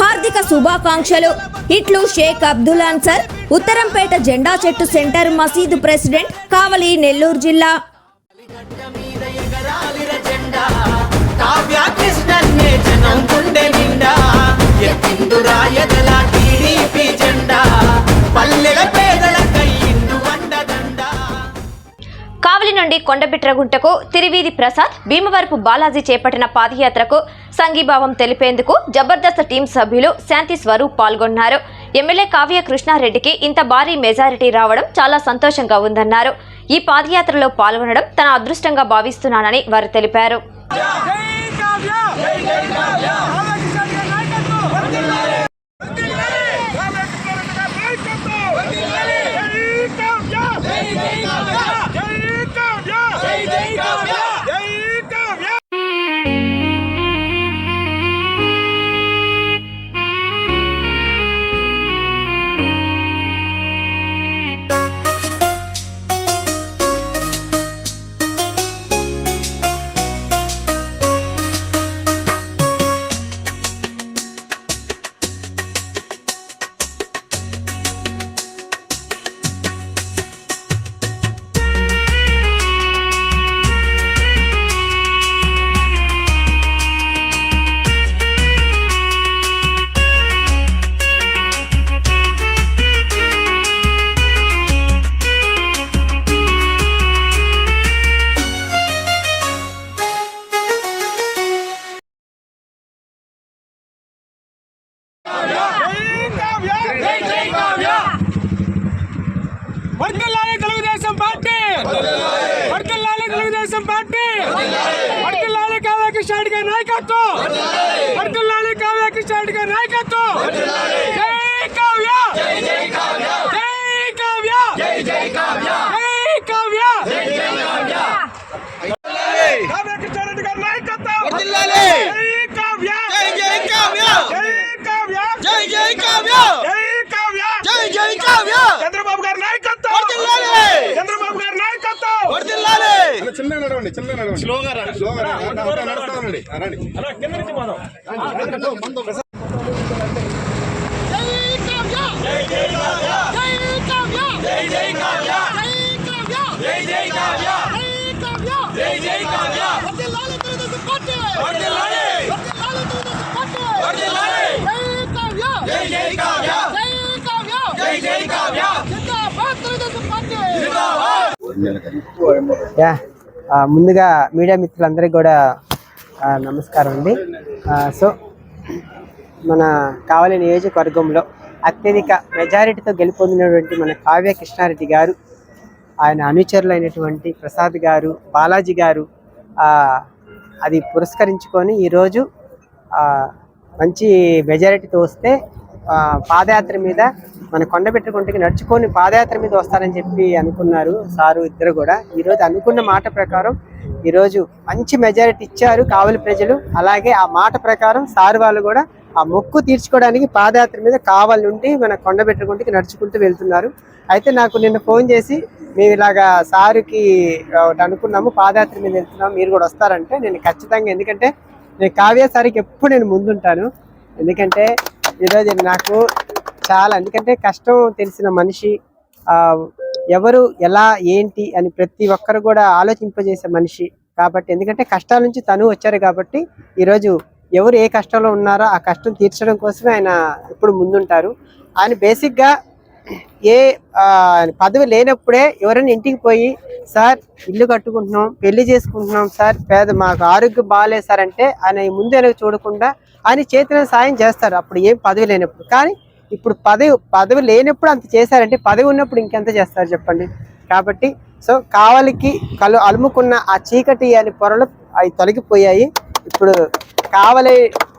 హార్దిక శుభాకాంక్షలు. ఇట్లు షేక్ అబ్దుల్ అన్సర్ ఉత్తరంపేట జెండా చెట్టు సెంటర్ మసీదు ప్రెసిడెంట్ కావలి నెల్లూరు జిల్లా. కావలి నుండి కొండబిట్రగుంటకు తిరివీధి ప్రసాద్ భీమవరపు బాలాజీ చేపట్టిన పాదయాత్రకు సంఘీభావం తెలిపేందుకు జబర్దస్త్ టీం సభ్యులు శాంతి స్వరూప్ పాల్గొన్నారు. ఎమ్మెల్యే కావ్య కృష్ణారెడ్డికి ఇంత భారీ మెజారిటీ రావడం చాలా సంతోషంగా ఉందన్నారు. ఈ పాదయాత్రలో పాల్గొనడం తన అదృష్టంగా భావిస్తున్నానని వారు తెలిపారు. వర్గల్లాలి తెలుగుదేశం పార్టీ వర్గల్లాలి తెలుగుదేశం పార్టీ వర్గల్లాలి కావ్య కృష్ణారెడ్డి గారి నాయకత్వం వర్గల్లాలి కావ్య కృష్ణారెడ్డి గారి నాయకత్వం జై కావ్య జై కావ్య జై కావ్య కావ్య కృష్ణారెడ్డి గారి నాయకత్వం జై కావ్య జై కావ్య జై కావ్య జై కావ్య చంద్రబాబు గారి నాయకత్వం చంద్రబాబు గారి నాయకత్వం చిన్న నడవండి చిన్న నడవండి. స్లోగా రండి. స్లోగా రండి. నడుస్తానండి రండి. యా ఆ, ముందుగా మీడియా మిత్రులందరికీ కూడా నమస్కారం అండి. సో మన కావలి నియోజకవర్గంలో అత్యధిక మెజారిటీతో గెలుపొందినటువంటి మన కావ్య కృష్ణారెడ్డి గారు ఆయన అనుచరులైనటువంటి ప్రసాద్ గారు బాలాజీ గారు అది పురస్కరించుకొని ఈరోజు మంచి మెజారిటీతో వస్తే పాదయాత్ర మీద మన కొండబెట్టుకుంటికి నడుచుకొని పాదయాత్ర మీద వస్తారని చెప్పి అనుకున్నారు సారు ఇద్దరు కూడా. ఈరోజు అనుకున్న మాట ప్రకారం ఈరోజు మంచి మెజారిటీ ఇచ్చారు కావలి ప్రజలు. అలాగే ఆ మాట ప్రకారం సారు వాళ్ళు కూడా ఆ మొక్కు తీర్చుకోవడానికి పాదయాత్ర మీద కావాలి నుండి మన కొండబెట్టుకుంటికి నడుచుకుంటూ వెళ్తున్నారు. అయితే నాకు నిన్న ఫోన్ చేసి మేము ఇలాగా సారుకి అనుకున్నాము పాదయాత్ర మీద వెళ్తున్నాము మీరు కూడా వస్తారంటే నేను ఖచ్చితంగా ఎందుకంటే నేను కావ్య సారికి ఎప్పుడు నేను ముందుంటాను. ఎందుకంటే ఈరోజు నాకు చాలా ఎందుకంటే కష్టం తెలిసిన మనిషి ఎవరు ఎలా ఏంటి అని ప్రతి ఒక్కరు కూడా ఆలోచింపజేసే మనిషి. కాబట్టి ఎందుకంటే కష్టాల నుంచి తను వచ్చారు కాబట్టి ఈరోజు ఎవరు ఏ కష్టంలో ఉన్నారో ఆ కష్టం తీర్చడం కోసమే ఆయన ఇప్పుడు ముందుంటారు. ఆయన బేసిక్గా ఏ పదవి లేనప్పుడే ఎవరైనా ఇంటికి పోయి సార్ ఇల్లు కట్టుకుంటున్నాం పెళ్ళి చేసుకుంటున్నాం సార్ పేద మాకు ఆరోగ్యం బాగాలేదు సార్ అంటే ఆయన ముందు వెనక చూడకుండా ఆయన చేతిలో సాయం చేస్తారు. అప్పుడు ఏం పదవి లేనప్పుడు. కానీ ఇప్పుడు పదవి పదవి లేనప్పుడు అంత చేశారంటే పదవి ఉన్నప్పుడు ఇంకెంత చేస్తారు చెప్పండి? కాబట్టి సో కావలికి కలు అలుముకున్న ఆ చీకటి అని పొరలు అవి తొలగిపోయాయి. ఇప్పుడు కావలి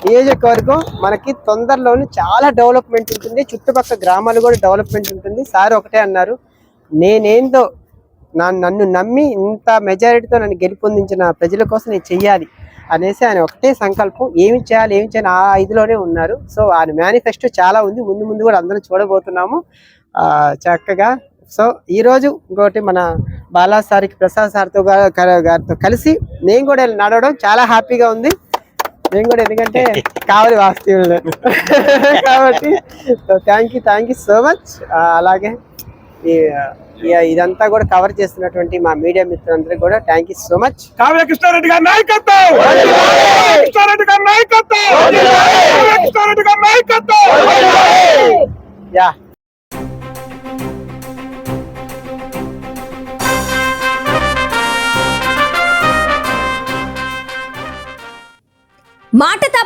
నియోజకవర్గం మనకి తొందరలోనే చాలా డెవలప్మెంట్ ఉంటుంది. చుట్టుపక్కల గ్రామాలు కూడా డెవలప్మెంట్ ఉంటుంది. సార్ ఒకటే అన్నారు నేనేందో నా నన్ను నమ్మి ఇంత మెజారిటీతో నన్ను గెలుపొందించిన ప్రజల కోసం నేను చెయ్యాలి. అనేసి ఆయన ఒకటే సంకల్పం ఏమి చేయాలి ఏమి చేయాలి ఆ ఇదిలోనే ఉన్నారు. సో ఆయన మేనిఫెస్టో చాలా ఉంది. ముందు ముందు కూడా అందరం చూడబోతున్నాము. చక్కగా. సో ఈ రోజు ఇంకోటి మన బాలా సార్కి ప్రసాద్ సార్తో గారితో కలిసి నేను కూడా నడవడం చాలా హ్యాపీగా ఉంది. నేను కూడా ఎందుకంటే కావాలి వాస్తవులు కాబట్టి so thank you thank you so much అలాగే ఈ- ఇదంతా కూడా కవర్ చేస్తున్నటువంటి మా మీడియా మిత్రులందరికీ కూడా thank you so much Kavya Krishnareddy గారి నాయకత్వం! కావ్య కృష్ణారెడ్డి గారి నాయకత్వం! కావ్య కృష్ణారెడ్డి గారి నాయకత్వం! యా. మాట